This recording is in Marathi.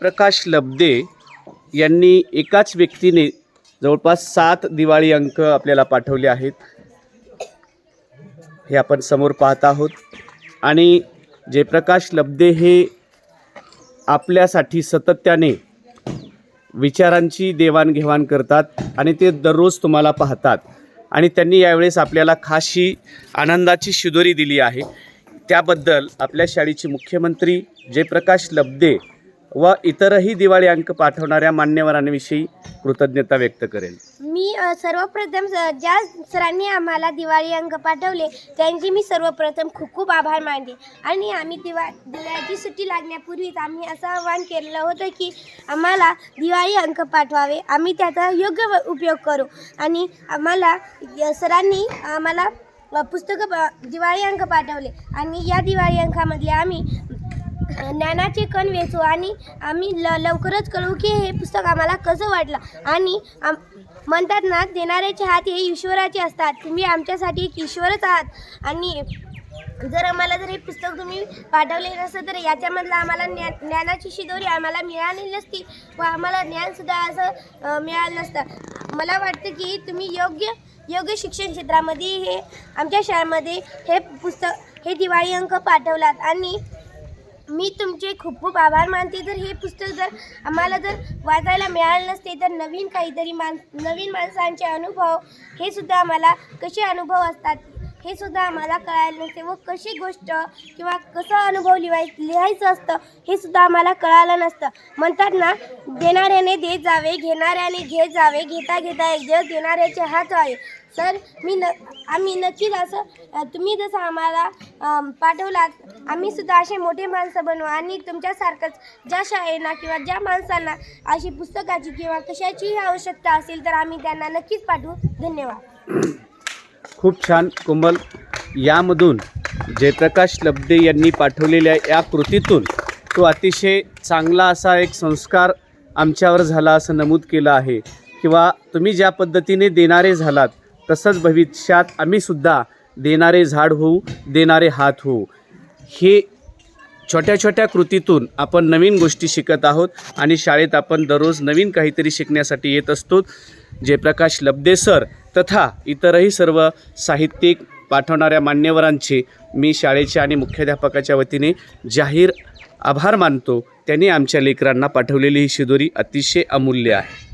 प्रकाश लबदे यांनी एकाच व्यक्तीने जवळपास सात दिवाळी अंक आपल्याला पाठवले आहेत. हे आपण समोर पाहत आहोत. आणि जयप्रकाश लबदे हे आपल्यासाठी सातत्याने विचारांची देवाणघेवाण करतात आणि ते दररोज तुम्हाला पाहतात. आणि त्यांनी यावेळेस आपल्याला खाशी आनंदाची शिदोरी दिली आहे. त्याबद्दल आपल्या शाळेचे मुख्यमंत्री जयप्रकाश लबदे व इतरही दिवाळी अंक पाठवणाऱ्या मान्यवरांविषयी कृतज्ञता व्यक्त करेल मी अ, सर्वप्रथम स- ज्या सरांनी आम्हाला दिवाळी अंक पाठवले त्यांचे मी सर्वप्रथम खूप खूप आभार मानते. आणि आम्ही दिवा दिवाळीची सुट्टी लागण्यापूर्वीच आम्ही असं आवाहन केलेलं होतं की आम्हाला दिवाळी अंक पाठवावे. आम्ही त्याचा योग्य व- उपयोग करू. आणि आम्हाला य- सरांनी आम्हाला अ, पुस्तकं प- दिवाळी अंक पाठवले. आणि या दिवाळी अंकामधले आम्ही ज्ञानाचे कण वेचू आणि आम्ही ल लवकरच कळू की हे पुस्तक आम्हाला कसं वाटलं. आणि आम म्हणतात ना देणाऱ्याचे हात हे ईश्वराचे असतात. तुम्ही आमच्यासाठी एक ईश्वरच आहात. आणि जर आम्हाला जर हे पुस्तक तुम्ही पाठवले नसतं तर याच्यामधलं आम्हाला ज्ञान ज्ञानाची शिदोरी आम्हाला मिळाली नसती व आम्हाला ज्ञानसुद्धा असं मिळालं नसतं. मला वाटतं की तुम्ही योग्य योग्य शिक्षण क्षेत्रामध्ये हे आमच्या शाळेमध्ये हे पुस्तक हे दिवाळी अंक पाठवलात. आणि मी तुमचे खूप खूप आभार मानते. जर हे पुस्तक जर आम्हाला जर वाचायला मिळालं नसते तर नवीन काहीतरी मान नवीन माणसांचे अनुभव हे सुद्धा आम्हाला कसे अनुभव असतात? हे सुद्धा आम्हाला कळायला नसते व कशी गोष्ट किंवा कसं अनुभव लिवाय लिहायचं असतं हे सुद्धा आम्हाला कळालं नसतं. म्हणतात ना देणाऱ्याने देत जावे घेणाऱ्याने घेत जावे घेता घेता एक दिवस देणाऱ्याचे हात व्हावे. सर मी न आम्ही नक्कीच असं तुम्ही जसं आम्हाला पाठवलात आम्ही सुद्धा असे मोठे माणसं बनवू आणि तुमच्यासारखंच ज्या शाळेना किंवा ज्या माणसांना अशी पुस्तकाची किंवा कशाचीही आवश्यकता असेल तर आम्ही त्यांना नक्कीच पाठवू. धन्यवाद. खूप छान कोमल. यामधून जयप्रकाश लब्दे यांनी पाठवलेल्या या कृतीतून तो अतिशय चांगला असा एक संस्कार आमच्यावर झाला असं नमूद केलं आहे. किंवा तुम्ही ज्या पद्धतीने देणारे झालात तसंच भविष्यात आम्हीसुद्धा देणारे झाड होऊ देणारे हात होऊ. हे छोट्या छोट्या कृतीतून आपण नवीन गोष्टी शिकत आहोत आणि शाळेत आपण दररोज नवीन काहीतरी शिकण्यासाठी येत असतो. जयप्रकाश लब्दे सर तथा इतरही सर्व साहित्यिक पाठवणाऱ्या मान्यवरांचे मी शाळेच्या आणि मुख्याध्यापकाच्या वतीने जाहीर आभार मानतो. त्यांनी आमच्या लेकरांना पाठवलेली ही शिदोरी अतिशय अमूल्य आहे.